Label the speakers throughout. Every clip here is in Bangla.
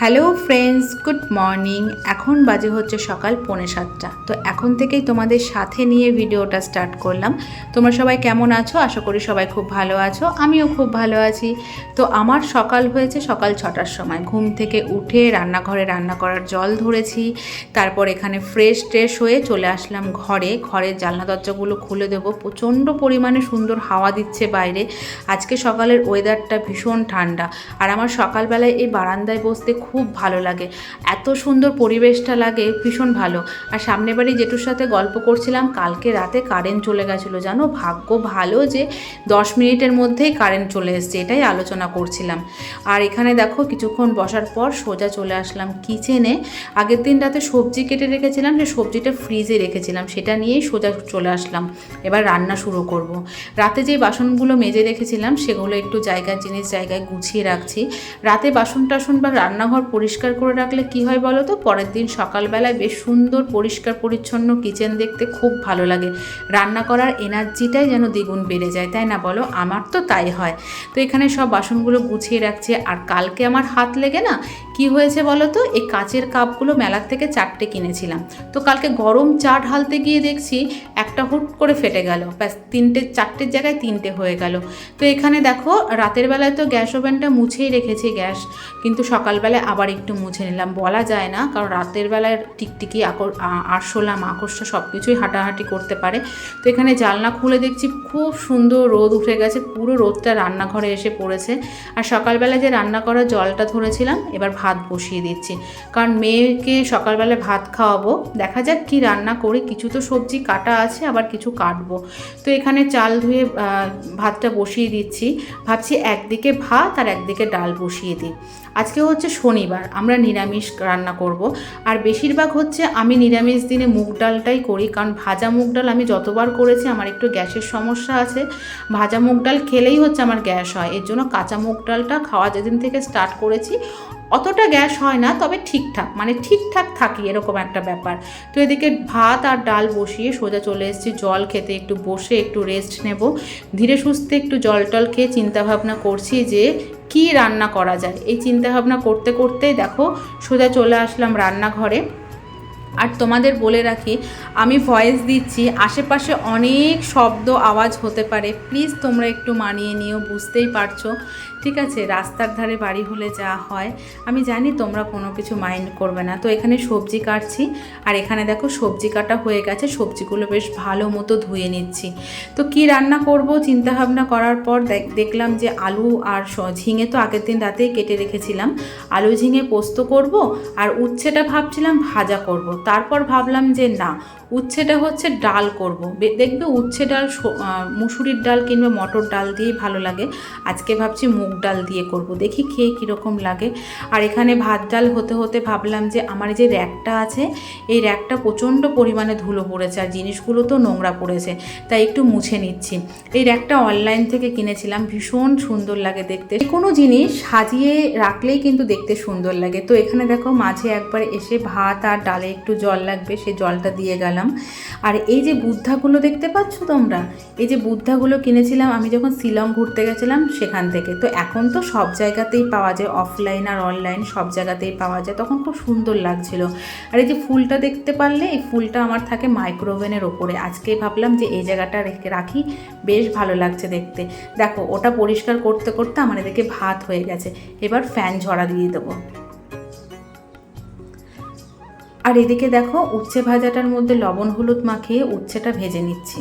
Speaker 1: Hello friends, good morning. এখন বাজে হচ্ছে সকাল পৌনে সাতটা। তো এখন থেকেই তোমাদের সাথে নিয়ে ভিডিওটা স্টার্ট করলাম। তোমরা সবাই কেমন আছো? আশা করি সবাই খুব ভালো আছো। আমিও খুব ভালো আছি। তো আমার সকাল হয়েছে সকাল ছটার সময়। ঘুম থেকে উঠে রান্নাঘরে রান্না করার জল ধরেছি। তারপর এখানে ফ্রেশ ট্রেশ হয়ে চলে আসলাম ঘরে। ঘরের জানলা দরজাগুলো খুলে দেবো। প্রচণ্ড পরিমাণে সুন্দর হাওয়া দিচ্ছে বাইরে। আজকে সকালের ওয়েদারটা ভীষণ ঠান্ডা। আর আমার সকালবেলায় এই বারান্দায় বসতে খুব ভালো লাগে। এত সুন্দর পরিবেশটা লাগে, ভীষণ ভালো। আর সামনে বাড়ি জেঠুর সাথে গল্প করছিলাম, কালকে রাতে কারেন্ট চলে গেছিল, জানো? ভাগ্য ভালো যে দশ মিনিটের মধ্যেই কারেন্ট চলে এসছে, এটাই আলোচনা করছিলাম। আর এখানে দেখো, কিছুক্ষণ বসার পর সোজা চলে আসলাম কিচেনে আগের দিন রাতে সবজি কেটে রেখেছিলাম, যে সবজিটা ফ্রিজে রেখেছিলাম, সেটা নিয়েই সোজা চলে আসলাম। এবার রান্না শুরু করব। রাতে যে বাসনগুলো মেজে রেখেছিলাম, সেগুলো একটু জায়গার জিনিস, জায়গায় গুছিয়ে রাখছি। রাতে বাসন টাসন বা রান্নাঘর পরিষ্কার করে রাখলে কি হয় বলো তো? পরের দিন সকালবেলায় বেশ সুন্দর, পরিষ্কার, পরিচ্ছন্ন কিচেন দেখতে খুব ভালো লাগে। রান্না করার এনার্জিটাই যেন দ্বিগুণ বেড়ে যায়, তাই না বলো? আমার তো তাই হয়। তো এখানে সব বাসনগুলো গুছিয়ে রাখছে। আর কালকে আমার হাত লেগে না কি হয়েছে বলো তো? এই কাচের কাপগুলো মেলার থেকে চারটে কিনেছিলাম। তো কালকে গরম চা ঢালতে গিয়ে দেখছি একটা হুট করে ফেটে গেল। ব্যাস, তিনটে চারটের জায়গায় তিনটে হয়ে গেল। তো এখানে দেখো, রাতের বেলায় তো গ্যাস ওভেনটা মুছেই রেখেছি গ্যাস। কিন্তু সকালবেলায় আবার একটু মুছে নিলাম। বলা যায় না, কারণ রাতের বেলায় টিকটিকি, আকর আরশোলা মাকড়সা সব কিছুই হাঁটাহাঁটি করতে পারে। তো এখানে জানলা খুলে দেখছি, খুব সুন্দর রোদ উঠে গেছে। পুরো রোদটা রান্নাঘরে এসে পড়েছে। আর সকালবেলা যে রান্না করা জলটা ধরেছিলাম, এবার বসিয়ে দিচ্ছি। কারণ মেয়েকে সকালবেলা ভাত খাওয়াবো। দেখা যাক কি রান্না করি। কিছু তো সবজি কাটা আছে, আবার কিছু কাটবো। তো এখানে চাল ধুয়ে ভাতটা বসিয়ে দিচ্ছি। ভাবছি একদিকে ভাত আর একদিকে ডাল বসিয়ে দিই। আজকে হচ্ছে শনিবার, আমরা নিরামিষ রান্না করব। আর বেশিরভাগ হচ্ছে আমি নিরামিষ দিনে মুগ ডালটাই করি। কারণ ভাজা মুগ ডাল আমি যতবার করেছি, আমার একটু গ্যাসের সমস্যা আছে। ভাজা মুগ ডাল খেলেই হচ্ছে আমার গ্যাস হয়। এর জন্য কাঁচা মুগ ডালটা খাওয়া যেদিন থেকে স্টার্ট করেছি অতটা গ্যাস হয় না, তবে ঠিকঠাক মানে ঠিকঠাক থাকি এরকম একটা ব্যাপার। তো এদিকে ভাত আর ডাল বসিয়ে সোজা চলে এসেছি, জল খেতে একটু বসে একটু রেস্ট নেব। ধীরে সুস্থে একটু জল টল খেয়ে চিন্তাভাবনা করছি যে কি রান্না করা যায়। এই চিন্তাভাবনা করতে করতেই দেখো সোজা চলে আসলাম রান্নাঘরে। আর তোমাদের বলে রাখি, আমি ভয়েস দিচ্ছি, আশেপাশে অনেক শব্দ, আওয়াজ হতে পারে। প্লিজ তোমরা একটু মানিয়ে নিও, বুঝতেই পারছ। ঠিক আছে, রাস্তার ধারে বাড়ি হলে যা হয়। আমি জানি তোমরা কোনো কিছু মাইন্ড করবে না। তো এখানে সবজি কাটছি, আর এখানে দেখো সবজি কাটা হয়ে গেছে। সবজিগুলো বেশ ভালো মতো ধুয়ে নিচ্ছি। তো কি রান্না করব? চিন্তা ভাবনা করার পর দেখ- দেখলাম যে আলু আর ঝিঙে তো আগের দিন রাতেই কেটে রেখেছিলাম। আলু, ঝিঙে পোস্ত করব, আর উচ্ছেটা ভাবছিলাম ভাজা করব। তারপর ভাবলাম যে না উচ্ছেটা হচ্ছে ডাল করব। দেখবে উচ্ছে ডাল স- মুসুরির ডাল কিংবা মটর ডাল দিয়েই ভালো লাগে। আজকে ভাবছি মুগ ডাল দিয়ে করব। দেখি খেয়ে কীরকম লাগে। আর এখানে ভাত ডাল হতে হতে ভাবলাম যে আমার যে র্যাকটা আছে, এই র্যাকটা প্রচণ্ড পরিমাণে ধুলো পড়েছে আর জিনিসগুলো তো নোংরা পড়েছে, তাই একটু মুছে নিচ্ছি। এই র্যাকটা অনলাইন থেকে কিনেছিলাম, ভীষণ সুন্দর লাগে দেখতে। কোনো জিনিস সাজিয়ে রাখলেই কিন্তু দেখতে সুন্দর লাগে। তো এখানে দেখো মাঝে একবার এসে ভাত আর ডালে একটু জল লাগবে, সেই জলটা দিয়ে গেলাম আর এই যে বুদ্ধাগুলো দেখতে পাচ্ছ তোমরা? এই যে বুদ্ধাগুলো কিনেছিলাম, আমি যখন শিলং ঘুরতে গেছিলাম সেখান থেকে। তো এখন তো সব জায়গাতেই পাওয়া যায় অফলাইন আর অনলাইন সব জায়গাতেই পাওয়া যায়। তখন খুব সুন্দর লাগছিল। আর এই যে ফুলটা দেখতে পারলে, এই ফুলটা আমার থাকে মাইক্রোওভেনের ওপরে। আজকে ভাবলাম যে এই জায়গাটা রেখে রাখি, বেশ ভালো লাগছে দেখতে। দেখো, ওটা পরিষ্কার করতে করতে আমার এদিকে ভাত হয়ে গেছে। এবার ফ্যান ঝরা দিয়ে দেবো। আর এদিকে দেখো, উচ্ছে ভাজাটার মধ্যে লবণ হলুদ মাখিয়ে উচ্ছেটা ভেজে নিচ্ছি।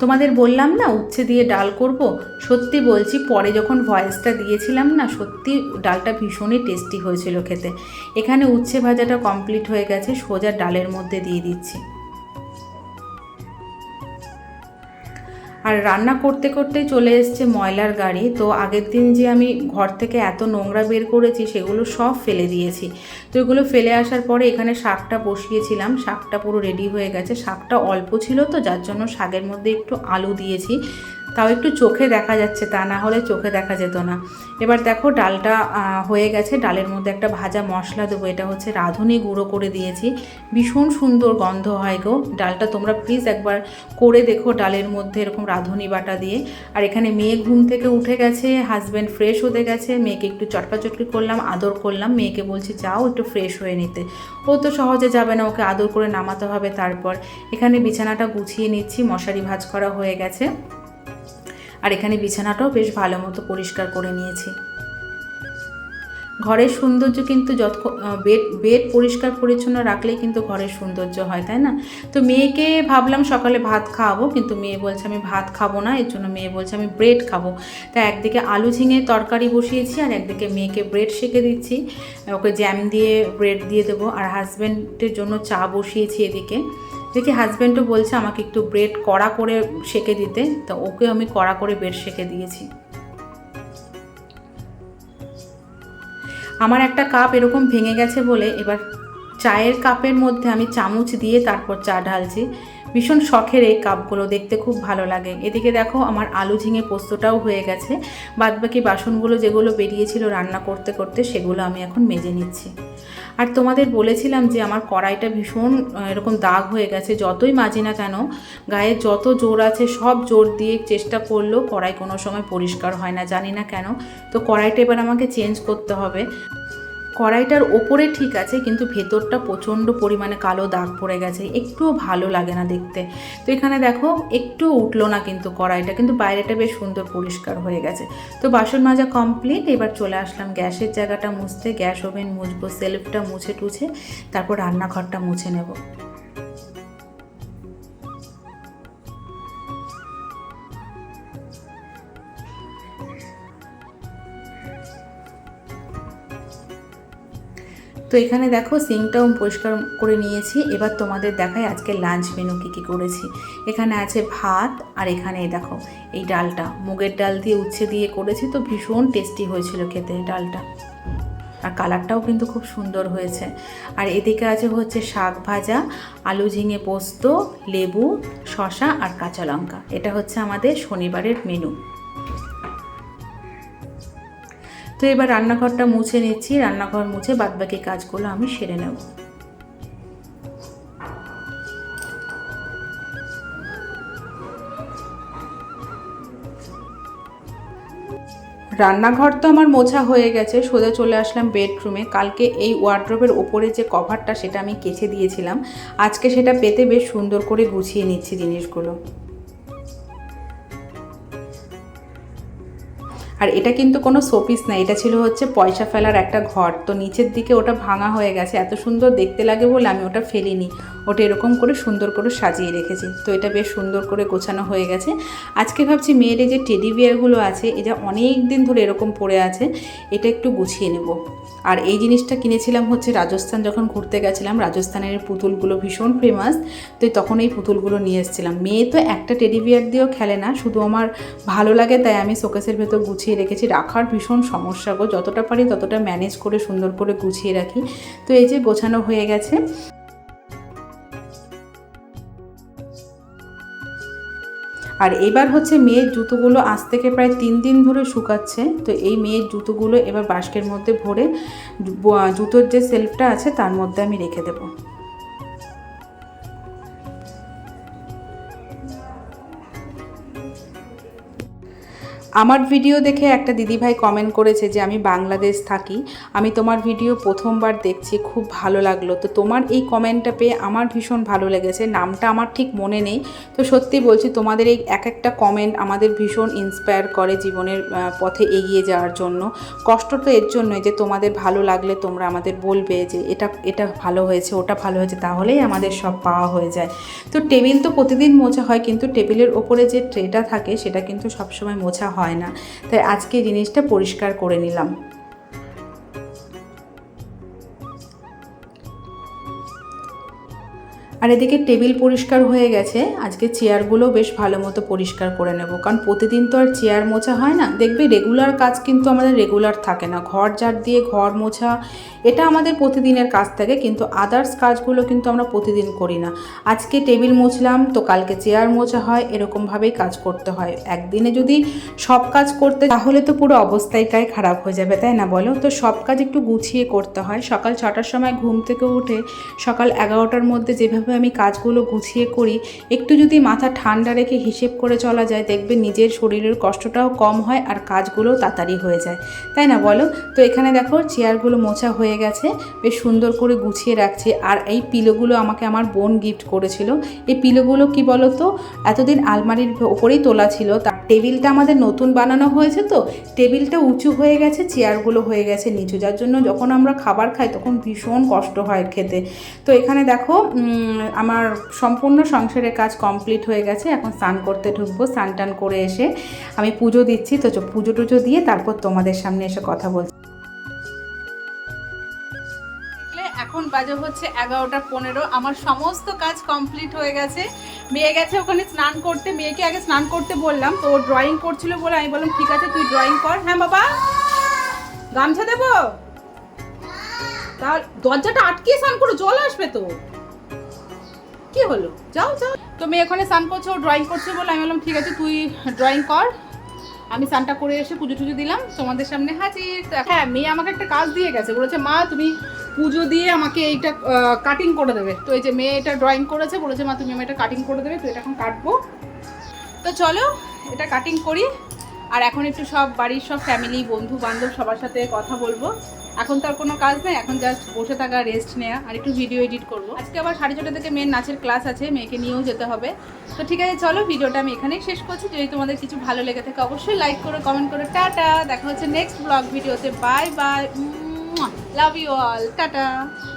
Speaker 1: তোমাদের বললাম না, উচ্ছে দিয়ে ডাল করব? সত্যি বলছি, পরে যখন ভয়েসটা দিয়েছিলাম না, সত্যি ডালটা ভীষণই টেস্টি হয়েছিল খেতে। এখানে উচ্ছে ভাজাটা কমপ্লিট হয়ে গেছে, সোজা ডালের মধ্যে দিয়ে দিচ্ছি। আর রান্না করতে করতে চলে এসছে ময়লার গাড়ি। তো আগের দিন যে আমি ঘর থেকে এত নোংরা বের করেছি, সেগুলো সব ফেলে দিয়েছি। তো এগুলো ফেলে আসার পরে এখানে শাকটা বসিয়েছিলাম। শাকটা পুরো রেডি হয়ে গেছে। শাকটা অল্প ছিল তো, যার জন্য শাকের মধ্যে একটু আলু দিয়েছি। তাও একটু চোখে দেখা যাচ্ছে, তা না হলে চোখে দেখা যেত না। এবার দেখো ডালটা হয়ে গেছে। ডালের মধ্যে একটা ভাজা মশলা দেবো, এটা হচ্ছে রাঁধুনি গুঁড়ো করে দিয়েছি। ভীষণ সুন্দর গন্ধ হয় গো। ডালটা তোমরা প্লিজ একবার করে দেখো ডালের মধ্যে এরকম রাঁধুনি বাটা দিয়ে। আর এখানে মেয়ে ঘুম থেকে উঠে গেছে হাজব্যান্ড ফ্রেশ হতে গেছে। মেয়েকে একটু চটকাচটকি করলাম, আদর করলাম। মেয়েকে বলছি, যাও একটু ফ্রেশ হয়ে নিতে। ও তো সহজে যাবে না, ওকে আদর করে নামাতে হবে তারপর। এখানে বিছানাটা গুছিয়ে নিচ্ছি, মশারি ভাজ করা হয়ে গেছে। আর এখানে বিছানাটাও বেশ ভালো মতো পরিষ্কার করে নিয়েছি। ঘরের সৌন্দর্য কিন্তু যত বেড বেড পরিষ্কার পরিচ্ছন্ন রাখলেই কিন্তু ঘরের সৌন্দর্য হয়, তাই না? তো মেয়েকে ভাবলাম সকালে ভাত খাওয়াবো, কিন্তু মেয়ে বলছে আমি ভাত খাব না, এর জন্য মেয়ে বলছে আমি ব্রেড খাব। তা একদিকে আলু ঝিঙে তরকারি বসিয়েছি আর একদিকে মেয়েকে ব্রেড সেঁকে দিচ্ছি। ওকে জ্যাম দিয়ে ব্রেড দিয়ে দেবো। আর হাজব্যান্ডের জন্য চা বসিয়েছি এদিকে। দেখি হাজব্যান্ডও বলছে আমাকে একটু ব্রেড কড়া করে সেঁকে দিতে। তো ওকে আমি কড়া করে ব্রেড সেঁকে দিয়েছি। আমার একটা কাপ এরকম ভেঙে গেছে বলে এবার চায়ের কাপের মধ্যে আমি চামচ দিয়ে তারপর চা ঢালছি। ভীষণ শখের এই কাপগুলো দেখতে খুব ভালো লাগে। এদিকে দেখো আমার আলু ঝিঙে পোস্তটাও হয়ে গেছে। বাদবাকি বাসনগুলো যেগুলো বেরিয়েছিল রান্না করতে করতে সেগুলো আমি এখন মেজে নিচ্ছি। আর তোমাদের বলেছিলাম যে আমার কড়াইটা ভীষণ এরকম দাগ হয়ে গেছে, যতই মাজি না কেন, গায়ে যত জোর আছে সব জোর দিয়ে চেষ্টা করলেও কড়াই কোনো সময় পরিষ্কার হয় না, জানি না কেন। তো কড়াইটা এবার আমাকে চেঞ্জ করতে হবে। কড়াইটার ওপরে ঠিক আছে, কিন্তু ভেতরটা প্রচণ্ড পরিমাণে কালো দাগ পড়ে গেছে, একটুও ভালো লাগে না দেখতে। তো এখানে দেখো একটু উঠল না কিন্তু কড়াইটা, কিন্তু বাইরেটা বেশ সুন্দর পরিষ্কার হয়ে গেছে। তো বাসন মাজা কমপ্লিট এবার চলে আসলাম গ্যাসের জায়গাটা মুছতে। গ্যাস ওভেন মুছবো, সেলফটা মুছে টুছে, তারপর রান্নাঘরটা মুছে নেব। তো এখানে দেখো সিঙ্কটাও পরিষ্কার করে নিয়েছি। এবার তোমাদের দেখায় আজকে লাঞ্চ মেনু কী কী করেছি। এখানে আছে ভাত আর এখানে দেখো এই ডালটা। মুগের ডাল দিয়ে উচ্ছে দিয়ে করেছি তো ভীষণ টেস্টি হয়েছিল খেতে ডালটা। আর কালারটাও কিন্তু খুব সুন্দর হয়েছে। আর এদিকে আছে হচ্ছে শাক ভাজা, আলু ঝিঙে পোস্ত, লেবু শশা আর কাঁচা লঙ্কা। এটা হচ্ছে আমাদের শনিবারের মেনু তো এবার রান্নাঘরটা মুছে নিচ্ছি, রান্নাঘর মুছে বাদবাকি কাজগুলো আমি সেরে নেব। রান্নাঘর তো আমার মোছা হয়ে গেছে, সোজা চলে আসলাম বেডরুমে। কালকে এই ওয়ার্ড্রোবের ওপরে যে কভারটা, সেটা আমি কেচে দিয়েছিলাম। আজকে সেটা পেতে বেশ সুন্দর করে গুছিয়ে নিচ্ছি জিনিসগুলো। আর এটা কিন্তু কোনো শোপিস না, এটা ছিল হচ্ছে পয়সা ফেলার একটা ঘর। তো নিচের দিকে ওটা ভাঙা হয়ে গেছে, এত সুন্দর দেখতে লাগে বলে আমি ওটা ফেলিনি। ওটা এরকম করে সুন্দর করে সাজিয়ে রেখেছি। তো এটা বেশ সুন্দর করে গোছানো হয়ে গেছে। আজকে ভাবছি মেয়ের যে টেডি বিয়ারগুলো আছে, এটা অনেক দিন ধরে এরকম পড়ে আছে, এটা একটু গুছিয়ে নেব। আর এই জিনিসটা কিনেছিলাম হচ্ছে রাজস্থান, যখন ঘুরতে গেছিলাম, রাজস্থানের পুতুলগুলো ভীষণ ফেমাস তো তখন এই পুতুলগুলো নিয়ে এসেছিলাম। মেয়ে তো একটা টেডি বিয়ার দিয়েও খেলে না, শুধু আমার ভালো লাগে, তাই আমি শোকেসের ভেতর গুছিয়ে রেখেছি, রাখার ভীষণ সমস্যা গো। যতটা পারি ততটা ম্যানেজ করে সুন্দর করে গুছিয়ে রাখি। তো এই যে গোছানো হয়ে গেছে। আর এবার হচ্ছে মেয়ের জুতোগুলো আজ থেকে প্রায় তিন দিন ধরে শুকাচ্ছে। তো এই মেয়ের জুতোগুলো এবার বাস্কের মধ্যে ভরে জুতোর যে সেলফটা আছে তার মধ্যে আমি রেখে দেবো। আমার ভিডিও দেখে একটা দিদিভাই কমেন্ট করেছে যে, আমি বাংলাদেশ থাকি, আমি তোমার ভিডিও প্রথমবার দেখছি, খুব ভালো লাগল। তো তোমার এই কমেন্টটা পেয়ে আমার ভীষণ ভালো লেগেছে, নামটা আমার ঠিক মনে নেই। তো সত্যি বলছি, তোমাদের এই এক একটা কমেন্ট আমাদের ভীষণ ইন্সপায়ার করে জীবনের পথে এগিয়ে যাওয়ার জন্য। কষ্ট তো এর জন্যই যে, তোমাদের ভালো লাগলে তোমরা আমাদের বলবে যে, এটা এটা ভালো হয়েছে, ওটা ভালো হয়েছে। তাহলেই আমাদের সব পাওয়া হয়ে যায়। তো টেবিল তো প্রতিদিন মোছা হয়, কিন্তু টেবিলের ওপরে যে ট্রেটা থাকে, সেটা কিন্তু সবসময় মোছা হয়। না। তাই আজকে জিনিসটা পরিষ্কার করে নিলাম। আর এদিকে টেবিল পরিষ্কার হয়ে গেছে। আজকে চেয়ারগুলো বেশ ভালো মতো পরিষ্কার করে নেব। কারণ প্রতিদিন তো আর চেয়ার মোছা হয় না। দেখবে রেগুলার কাজ কিন্তু আমাদের রেগুলার থাকে না। ঘর ঝাড় দিয়ে ঘর মোছা, এটা আমাদের প্রতিদিনের কাজ থাকে। কিন্তু আদার্স কাজগুলো কিন্তু আমরা প্রতিদিন করি না। আজকে টেবিল মুছলাম, তো কালকে চেয়ার মোছা হয়। এরকমভাবেই কাজ করতে হয়। একদিনে যদি সব কাজ করতে, তাহলে তো পুরো অবস্থাই গায়ে খারাপ হয়ে যাবে, তাই না বলো? তো সব কাজ একটু গুছিয়ে করতে হয়। সকাল ছটার সময় ঘুম থেকে উঠে সকাল এগারোটার মধ্যে যেভাবে আমি কাজগুলো গুছিয়ে করি, একটু যদি মাথা ঠান্ডা রেখে হিসেব করে চলা যায়, দেখবে নিজের শরীরের কষ্টটাও কম হয় আর কাজগুলো তাড়াতাড়ি হয়ে যায়। তাই না বলো? তো এখানে দেখো চেয়ারগুলো মোছা হয়ে গেছে, বেশ সুন্দর করে গুছিয়ে রাখছি। আর এই পিলোগুলো আমাকে আমার বোন গিফট করেছিল। এই পিলোগুলো কি বলো তো এতদিন আলমারির ওপরেই তোলা ছিল তার টেবিলটা আমাদের নতুন বানানো হয়েছে তো, টেবিলটা উঁচু হয়ে গেছে, চেয়ারগুলো হয়ে গেছে নিচু। যার জন্য যখন আমরা খাবার খাই তখন ভীষণ কষ্ট হয় খেতে। তো এখানে দেখো আমার সম্পূর্ণ সংসারের কাজ কমপ্লিট হয়ে গেছে। এখন স্নান করতে ঢুকবো, স্নান টান করে এসে আমি পুজো দিচ্ছি। তো পুজো টুজো দিয়ে তারপর তোমাদের সামনে এসে কথা বলছি। বাজে হচ্ছে এগারোটা পনেরো। আমার সমস্ত কাজ কমপ্লিট হয়ে গেছে। মেয়ে গেছে ওখানে স্নান করতে। মেয়েকে আগে স্নান করতে বললাম। তো ও ড্রয়িং করছিল বলে আমি বললাম, ঠিক আছে, তুই ড্রয়িং কর। হ্যাঁ বাবা। গামছা দেবো? তাহলে দরজাটা আটকিয়ে স্নান করো, জল আসবে তো। কি হলো? যাও যাও। তো মেয়ে ওখানে স্নান করছে, ও ড্রয়িং করছে বলে আমি বললাম, ঠিক আছে, তুই ড্রয়িং কর। আমি স্নানটা করে এসে পুজো টুজো দিলাম। তোমাদের সামনে হাজির। হ্যাঁ মেয়ে আমাকে একটা কাজ দিয়ে গেছে। বলেছে, মা, তুমি পুজো দিয়ে আমাকে এইটা কাটিং করে দেবে। তো এই যে মেয়ে এটা ড্রয়িং করেছে, বলেছে, মা, তুমি আমার এটা কাটিং করে দেবে, তো এটা এখন কাটবো। তো চলো, এটা কাটিং করি। আর এখন একটু সব বাড়ির সব ফ্যামিলি বন্ধু বান্ধব সবার সাথে কথা বলব। এখন তো আর কোনো কাজ নেই, এখন জাস্ট বসে থাকা রেস্ট নেওয়া আর একটু ভিডিও এডিট করব। আজকে আবার সাড়ে ছটা থেকে মেয়ের নাচের ক্লাস আছে, মেয়েকে নিয়েও যেতে হবে। তো ঠিক আছে, চলো, ভিডিওটা আমি এখানেই শেষ করছি। যদি তোমাদের কিছু ভালো লেগে থাকে, অবশ্যই লাইক করো কমেন্ট করো, টাটা! দেখা হচ্ছে নেক্সট ব্লগ ভিডিওতে। Bye bye Love you all. Ta-ta.